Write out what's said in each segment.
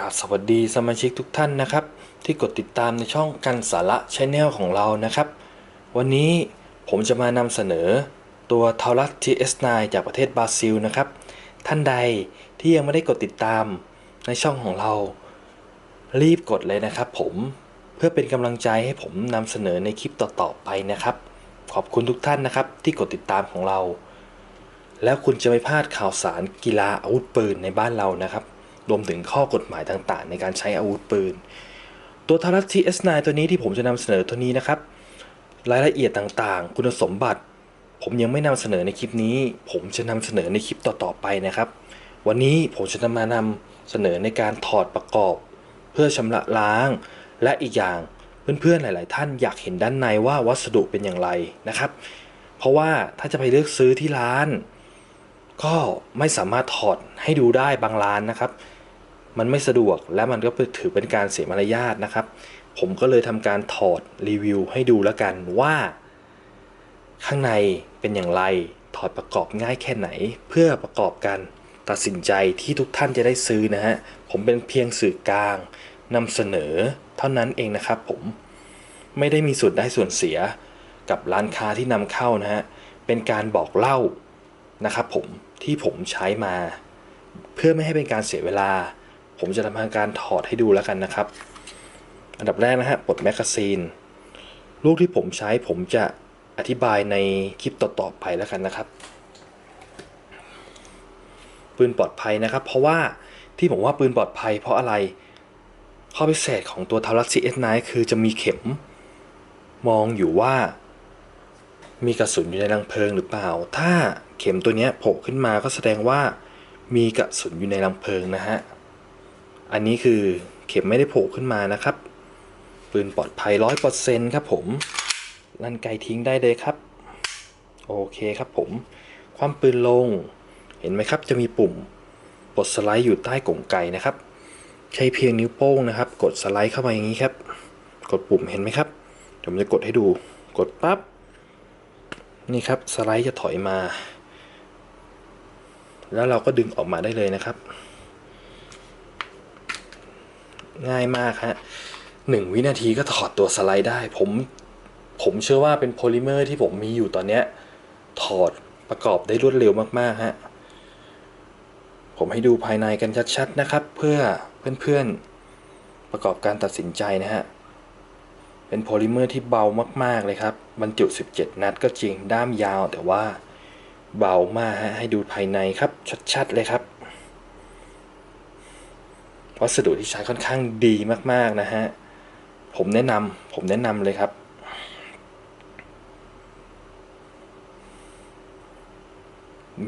ราบสวัสดีสมาชิกทุกท่านนะครับ ที่กดติดตามในช่องกันสาระชแนลของเรานะครับ วันนี้ผมจะมานำเสนอตัวทารัส TS9 จากประเทศบราซิลนะครับ ท่านใดที่ยังไม่ได้กดติดตามในช่องของเรา รีบกดเลยนะครับผมเพื่อเป็นกำลังใจให้ผมนำเสนอในคลิปต่อๆไปนะครับ ขอบคุณทุกท่านนะครับที่กดติดตามของเรา แล้วคุณจะไม่พลาดข่าวสารกีฬาอาวุธปืนในบ้านเรานะครับ รวมถึงข้อกฎหมายต่างๆ ในการใช้อาวุธปืน ตัวทารัส TS9 ตัวนี้ที่ผมจะนำเสนอตัวนี้นะครับ รายละเอียดต่างๆ คุณสมบัติ ผมยังไม่นำเสนอในคลิปนี้ ผมจะนำเสนอในคลิปต่อๆไปนะครับ วันนี้ผมจะนำมานำเสนอในการถอดประกอบ เพื่อชำระล้าง และอีกอย่างเพื่อนๆหลาย ๆ ท่านอยากเห็นด้านในว่าวัสดุเป็นอย่างไรนะครับ เพราะว่าถ้าจะไปเลือกซื้อที่ร้าน ก็ไม่สามารถถอดให้ดูได้บางร้านนะครับ มันไม่สะดวกและมันก็ถือเป็นการเสียมารยาทนะครับ ผมก็เลยทำการถอดรีวิวให้ดูแล้วกันว่า ข้างในเป็นอย่างไรถอดประกอบง่ายแค่ไหน เพื่อประกอบการตัดสินใจที่ทุกท่านจะได้ซื้อนะฮะผมเป็นเพียงสื่อกลางนำเสนอเท่านั้นเองนะครับ ผมไม่ได้มีส่วนได้ส่วนเสียกับร้านค้าที่นำเข้านะฮะเป็นการบอกเล่า นะครับผมที่ผมใช้มา เพื่อไม่ให้เป็นการเสียเวลา ผมจะทำการถอดให้ดูแล้วกันนะครับ อันดับแรกนะฮะปลดแมกกาซีนลูกที่ผมใช้ผมจะอธิบายในคลิปต่อๆไปแล้วกันนะครับ ปืนปลอดภัยนะครับ เพราะว่าที่ผมว่าปืนปลอดภัย เพราะอะไรข้อพิเศษของตัวทารัส CS9 คือจะมีเข็มมองอยู่ว่า มีกระสุนอยู่ในรังเพลิงหรือเปล่า ถ้า เข็มตัวนี้โผล่ขึ้นมาก็แสดงว่ามีกระสุนอยู่ในรังเพลิงนะฮะ อันนี้คือเข็มไม่ได้โผล่ขึ้นมานะครับ ปืนปลอดภัยร้อยเปอร์เซ็นต์ครับผม ลั่นไกทิ้งได้เลยครับ โอเคครับผม ความปืนลง เห็นไหมครับจะมีปุ่มกดสไลด์อยู่ใต้กล่องไก่นะครับ ใช้เพียงนิ้วโป้งนะครับ กดสไลด์เข้ามาอย่างนี้ครับ กดปุ่มเห็นไหมครับเดี๋ยวผมจะกดให้ดู กดปั๊บ นี่ครับสไลด์จะถอยมา แล้วเราก็ดึงออกมาได้เลยนะครับ ง่ายมากฮะหนึ่งวินาทีก็ถอดตัวสไลด์ได้ ผมผมเชื่อว่าเป็นโพลิเมอร์ที่ผมมีอยู่ตอนเนี้ยถอดประกอบได้รวดเร็วมากๆฮะผมให้ดูภายในกันชัดๆนะครับ เพื่อเพื่อนๆประกอบการตัดสินใจนะฮะเป็นโพลิเมอร์ที่เบามากๆเลยครับบรรจุ 17 นัดก็จริงด้ามยาวแต่ว่า เบามากฮะให้ดูภายในครับชัดๆเลยครับ วัสดุที่ใช้ค่อนข้างดีมากๆนะฮะ ผมแนะนำผมแนะนำเลยครับ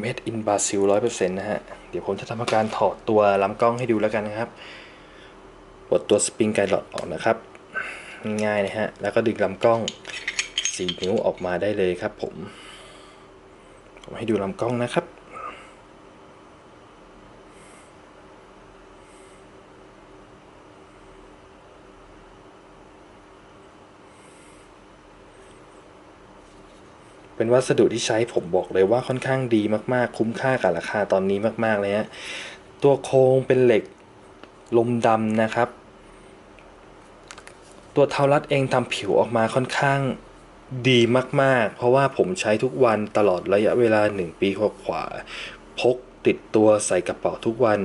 Made in Brazil ร้อยเปอร์เซ็นต์นะฮะ เดี๋ยวผมจะทำการถอดตัวลำกล้องให้ดูแล้วกันนะครับปลดตัวสปริงไกหลอดออกนะครับ ง่ายๆนะฮะ แล้วก็ดึงลำกล้อง 4 นิ้วออกมาได้เลยครับผม ผมให้ดูลำกล้องนะครับ เป็นวัสดุที่ใช้ผมบอกเลยว่าค่อนข้างดีมากๆ คุ้มค่ากับราคาตอนนี้มากๆเลยฮะตัวโครงเป็นเหล็กลมดำนะครับ ตัวเทารัดเองทำผิวออกมาค่อนข้าง ดีมากๆ เพราะว่าผมใช้ทุกวันตลอดระยะเวลา 1 ปีกว่าๆพกติดตัวใส่กระเป๋าทุกวัน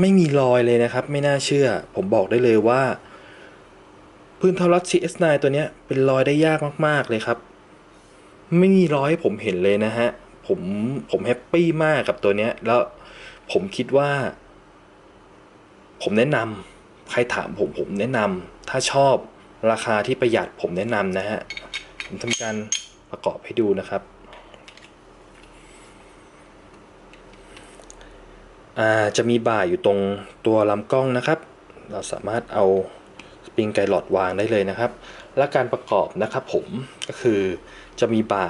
ไม่มีรอยเลยนะครับ ไม่น่าเชื่อ ผมบอกได้เลยว่า พื้นทารัส CS9 ตัวเนี้ยเป็นรอยได้ยากมาก ๆ เลยครับ ไม่มีรอยให้ผมเห็นเลยนะฮะ ผมผมแฮปปี้มากกับตัวเนี้ย แล้วผมคิดว่า ผมแนะนำใครถามผมผมแนะนำถ้าชอบ ราคาที่ประหยัดผมแนะนำนะฮะ ผมทำการประกอบให้ดูนะครับจะมีบ่ายอยู่ตรงตัวลำกล้องนะครับ เราสามารถเอาสปริงไกหลอดวางได้เลยนะครับ และการประกอบนะครับผมก็คือจะมีบ่า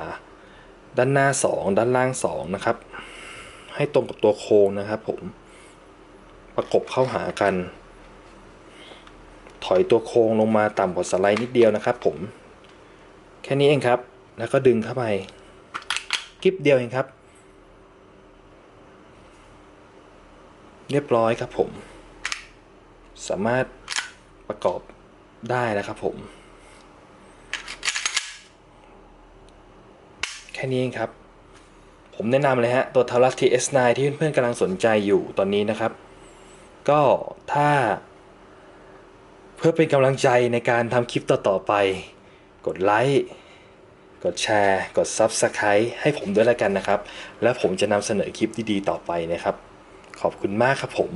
ด้านหน้า 2 ด้านล่าง 2 นะครับ ให้ตรงกับตัวโครงนะครับผมประกบเข้าหากัน ถอยตัวโครงลงมาต่ำกว่าสไลด์นิดเดียวนะครับ ผม แค่นี้เองครับ แล้วก็ดึงเข้าไปกลิปเดียวเองครับ เรียบร้อยครับผม สามารถประกอบได้แล้วครับผม แค่นี้เองครับ ผมแนะนำเลยฮะ ตัว t a l a s TS9 ที่เพื่อนๆกำลังสนใจอยู่ตอนนี้นะครับ ก็ถ้า เพื่อเป็นกำลังใจในการทำคลิปต่อๆไป กดไลค์ กดแชร์ กด Subscribe ให้ผมด้วยละกันนะครับ แล้วผมจะนำเสนอคลิปดีๆต่อไปนะครับ ขอบคุณมากครับผม